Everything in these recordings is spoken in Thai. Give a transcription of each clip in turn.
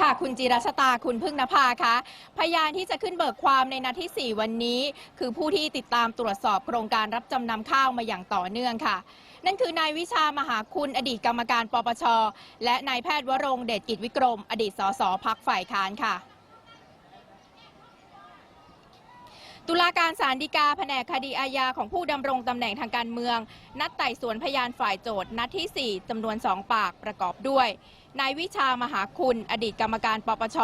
ค่ะคุณจิรชตาคุณพึ่งนภาคะพยานที่จะขึ้นเบิกความในนัดที่ 4 วันนี้ คือผู้ที่ติดตามตรวจสอบโครงการรับจำนำข้าวมาอย่างต่อเนื่องค่ะ นั่นคือนายวิชามหาคุณอดีตกรรมการปปช และนายแพทย์วรงเดชกิจวิกรม อดีตสสพักฝ่ายค้านค่ะ ตุลาการศาลฎีกาแผนกคดีอาญาของผู้ดำรงตำแหน่งทางการเมือง นัดไต่สวนพยานฝ่ายโจทย์นัดที่ 4จำนวน 2 ปากประกอบด้วย นายวิชามหาคุณ อดีตกรรมการปปช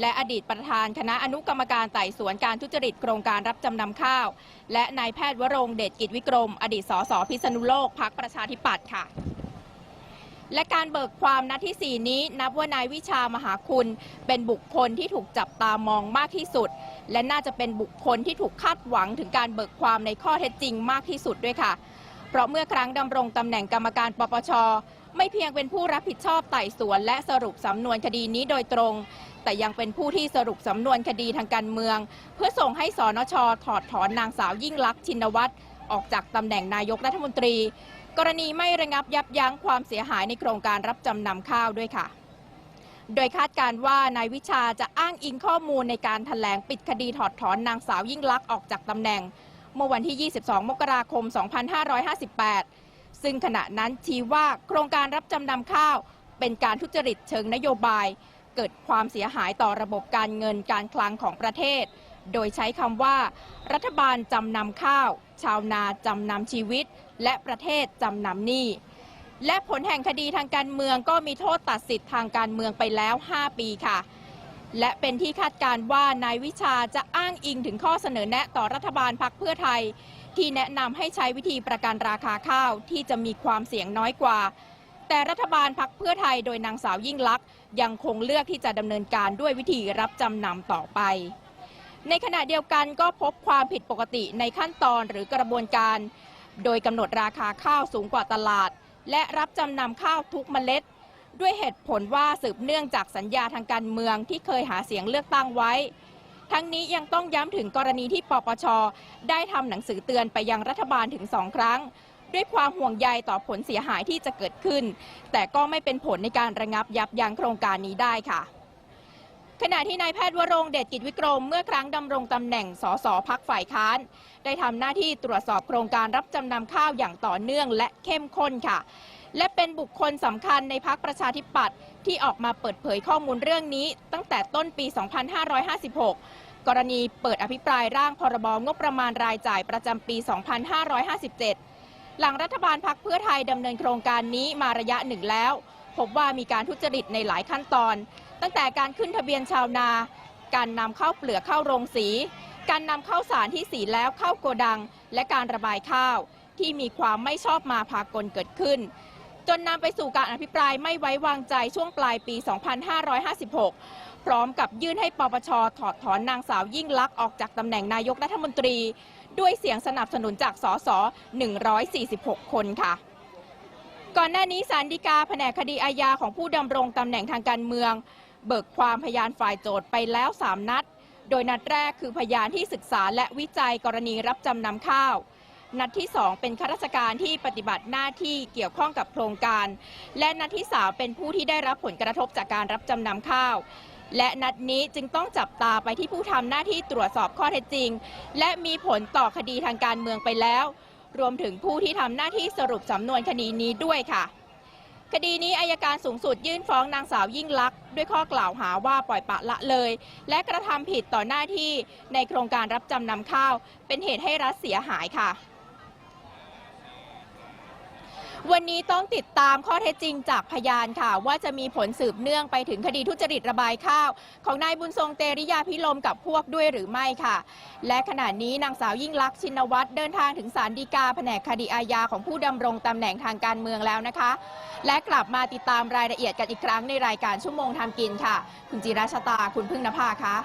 และอดีตประธานคณะอนุกรรมการไต่สวนการทุจริตโครงการรับจำนำข้าว และนายแพทย์วรงเดชกิจวิกรม อดีตสสพิษณุโลกพักประชาธิปัตย์ค่ะ และการเบิกความนัดที่ 4 นี้ นับว่านายวิชามหาคุณ เป็นบุคคลที่ถูกจับตามองมากที่สุด และน่าจะเป็นบุคคลที่ถูกคาดหวังถึงการเบิกความในข้อเท็จจริงมากที่สุดด้วยค่ะ เพราะเมื่อครั้งดำรงตำแหน่งกรรมการปปชไม่เพียงเป็นผู้รับผิดชอบไต่สวนและสรุปสำนวนคดีนี้โดยตรง แต่ยังเป็นผู้ที่สรุปสำนวนคดีทางการเมือง เพื่อส่งให้สนชถอดถอนนางสาวยิ่งลักษณ์ชินวัตรออกจากตำแหน่งนายกรัฐมนตรี กรณีไม่ระงับยับยั้งความเสียหายในโครงการรับจำนำข้าวด้วยค่ะ โดยคาดการณ์ว่านายวิชาจะอ้างอิงข้อมูลในการถแถลงปิดคดีถอดถอนนางสาวยิ่งลักษณ์ออกจากตำแหน่ง เมื่อวันที่ 22 มกราคม 2558 ซึ่งขณะนั้นชี้ว่าโครงการรับจำนำข้าว เป็นการทุจริตเชิงนโยบาย เกิดความเสียหายต่อระบบการเงินการคลังของประเทศ โดยใช้คำว่า รัฐบาลจำนำข้าว ชาวนาจำนำชีวิต และประเทศจำนำหนี้ และผลแห่งคดีทางการเมืองก็มีโทษตัดสิทธิ์ทางการเมืองไปแล้ว 5 ปีค่ะ และเป็นที่คาดการณ์ว่านายวิชาจะอ้างอิงถึงข้อเสนอแนะต่อรัฐบาลพักเพื่อไทย ที่แนะนำให้ใช้วิธีประกันราคาข้าวที่จะมีความเสี่ยงน้อยกว่าแต่รัฐบาลพักเพื่อไทยโดยนางสาวยิ่งลักษณ์ยังคงเลือกที่จะดำเนินการด้วยวิธีรับจำนำต่อไป ในขณะเดียวกันก็พบความผิดปกติในขั้นตอนหรือกระบวนการ โดยกำหนดราคาข้าวสูงกว่าตลาด และรับจำนำข้าวทุกเมล็ด ด้วยเหตุผลว่าสืบเนื่องจากสัญญาทางการเมืองที่เคยหาเสียงเลือกตั้งไว้ ทั้งนี้ยังต้องย้ำถึงกรณีที่ปปช ได้ทำหนังสือเตือนไปยังรัฐบาลถึงสองครั้ง ด้วยความห่วงใยต่อผลเสียหายที่จะเกิดขึ้น แต่ก็ไม่เป็นผลในการระงับยับยั้งโครงการนี้ได้ค่ะ ขณะที่นายแพทย์วรงเดชกิจวิกรม เมื่อครั้งดำรงตำแหน่งสสพักฝ่ายค้าน ได้ทำหน้าที่ตรวจสอบโครงการรับจำนำข้าวอย่างต่อเนื่องและเข้มข้นค่ะ และเป็นบุคคลสำคัญในพักประชาธิปัตย์ที่ออกมาเปิดเผยข้อมูลเรื่องนี้ ตั้งแต่ต้นปี 2556 กรณีเปิดอภิปรายร่างพรบงบประมาณรายจ่ายประจำปี 2557 หลังรัฐบาลพักเพื่อไทยดำเนินโครงการนี้มาระยะหนึ่งแล้ว พบว่ามีการทุจริตในหลายขั้นตอน ตั้งแต่การขึ้นทะเบียนชาวนา การนำเข้าวเปลือกเข้าโรงสี การนำเข้าวสารที่สีแล้วเข้าโกดัง และการระบายข้าว ที่มีความไม่ชอบมาพากลเกิดขึ้น จนนำไปสู่การอภิปรายไม่ไว้วางใจช่วงปลายปี 2556 พร้อมกับยื่นให้ปปชถอดถอนนางสาวยิ่งลักษณ์ออกจากตำแหน่งนายกรัฐมนตรี ด้วยเสียงสนับสนุนจากสส146 คนค่ะก่อนหน้านี้ศาลฎีกาแผนกคดีอาญาของผู้ดำรงตำแหน่งทางการเมือง เบิกความพยานฝ่ายโจทย์ไปแล้ว 3 นัด โดยนัดแรกคือพยานที่ศึกษาและวิจัยกรณีรับจำนำข้าว นัดที่ 2 เป็นข้าราชการที่ปฏิบัติหน้าที่เกี่ยวข้องกับโครงการ และนัดที่ 3 เป็นผู้ที่ได้รับผลกระทบจากการรับจำนำข้าวและนัดนี้จึงต้องจับตาไปที่ผู้ทำหน้าที่ตรวจสอบข้อเท็จจริง และมีผลต่อคดีทางการเมืองไปแล้ว รวมถึงผู้ที่ทำหน้าที่สรุปสำนวนคดีนี้ด้วยค่ะ คดีนี้อายการสูงสุดยื่นฟ้องนางสาวยิ่งลักษณ์ด้วยข้อกล่าวหาว่าปล่อยปละละเลย และกระทำผิดต่อหน้าที่ในโครงการรับจำนำข้าว เป็นเหตุให้รัฐเสียหายค่ะ วันนี้ต้องติดตามข้อเท็จจริงจากพยานค่ะ ว่าจะมีผลสืบเนื่องไปถึงคดีทุจริตระบายข้าว ของนายบุญทรงเตริยาพิลมกับพวกด้วยหรือไม่ค่ะ และขณะนี้นางสาวยิ่งลักษณ์ชินวัตรเดินทางถึงศาลฎีกาแผนกคดีอาญาของผู้ดำรงตำแหน่งทางการเมืองแล้วนะคะ และกลับมาติดตามรายละเอียดกันอีกครั้งในรายการชั่วโมงทำกินค่ะ คุณจิราชตาคุณพึ่งนภาคะ